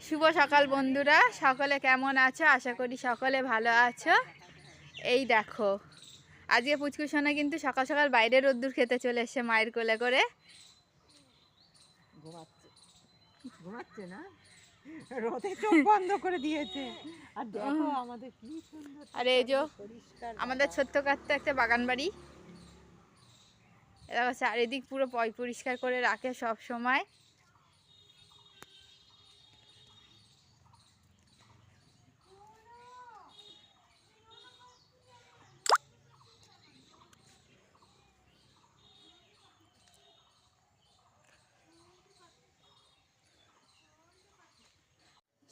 শুভ সকাল বন্ধুরা সকলে কেমন আছো? আশা করি সকলে ভালো আছো। এই দেখো আজকে পুচকুসোনা কিন্তু সকাল সকাল বাইরে রোদ্দুর খেতে চলে এসছে মায়ের কোলে করে। ঘুমাচ্ছে। ঘুমাচ্ছে না? রোদে চোখ বন্ধ করে দিয়েছে। আর দেখো আমাদের কি সুন্দর আর এই যে আমাদের ছোট্ট কাটতে একটা বাগান বাড়ি। চারিদিক পুরো পয় পরিষ্কার করে রাখে সব সময়।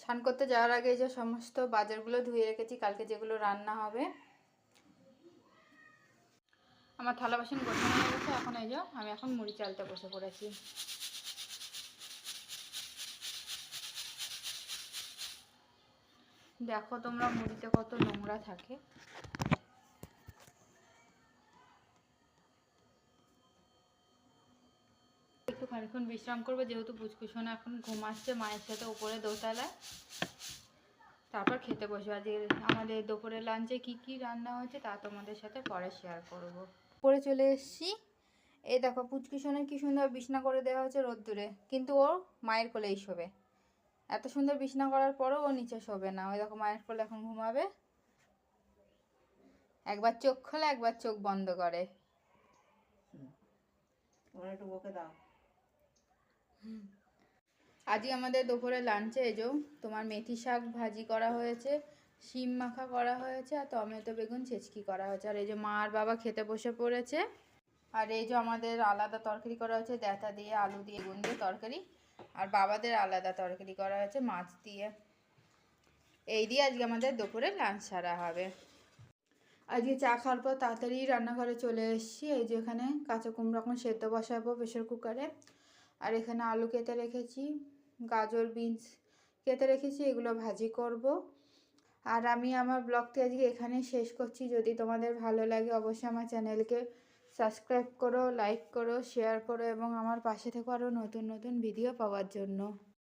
স্নান করতে যাওয়ার আগে যে সমস্ত বাজারগুলো ধুয়ে রেখেছি, কালকে যেগুলো রান্না হবে। আমার থালা বাসন গোছানো হয়ে গেছে, এখন এই যে আমি এখন মুড়ি চালতে বসে পড়েছি। দেখো তোমরা মুড়িতে কত নোংরা থাকে একটু খানিক্ষণ বিশ্রাম করব, যেহেতু পুচকুসোনা এখন ঘুমাচ্ছে মায়ের সাথে উপরে দোতলায়। তারপর খেতে বসবো। আজকে আমাদের দুপুরের লাঞ্চে কি কি রান্না হয়েছে, তা তোমাদের সাথে পরে শেয়ার করব। পরে চলে এসেছি। এই দেখো, পুচকুসোনের কি সুন্দর বিছনা করে দেওয়া হয়েছে রোদ্দুরে। কিন্তু ও মায়ের কোলেই শোবে। এত সুন্দর বিছনা করার পরও ও নিচে শোবে না। ওই দেখো, মায়ের কোলে এখন ঘুমাবে। একবার চোখ খোলে, একবার চোখ বন্ধ করে। একটু বকে দাও। আজকে আমাদের দুপুরে লাঞ্চে এজো তোমার মেথি শাক ভাজি করা হয়েছে, শিম মাখা করা হয়েছে আর টমেটো বেগুন ছেচকি করা হয়েছে। আর এই যে মা আর বাবা খেতে বসে পড়েছে। আর এই যে আমাদের আলাদা তরকারি করা হয়েছে, দেঁতা দিয়ে আলু দিয়ে বেগুন দিয়ে তরকারি। আর বাবাদের আলাদা তরকারি করা হয়েছে, মাছ দিয়ে। এই দিয়ে আজকে আমাদের দুপুরে লাঞ্চ সারা হবে। আজকে চা খাওয়ার পর তাড়াতাড়ি রান্নাঘরে চলে এসেছি। এই যে এখানে কাঁচা কুমড়ো এখন সেদ্ধ বসাবো প্রেশার কুকারে আর এখানে আলু কেটে রেখেছি, গাজর, বিনস কেটে রেখেছি, এগুলো ভাজি করব। আর আমি আমার ব্লগটি আজকে এখানে শেষ করছি। যদি তোমাদের ভালো লাগে অবশ্যই আমার চ্যানেলকে সাবস্ক্রাইব করো, লাইক করো, শেয়ার করো এবং আমার পাশে থেকো আরও নতুন নতুন ভিডিও পাওয়ার জন্য।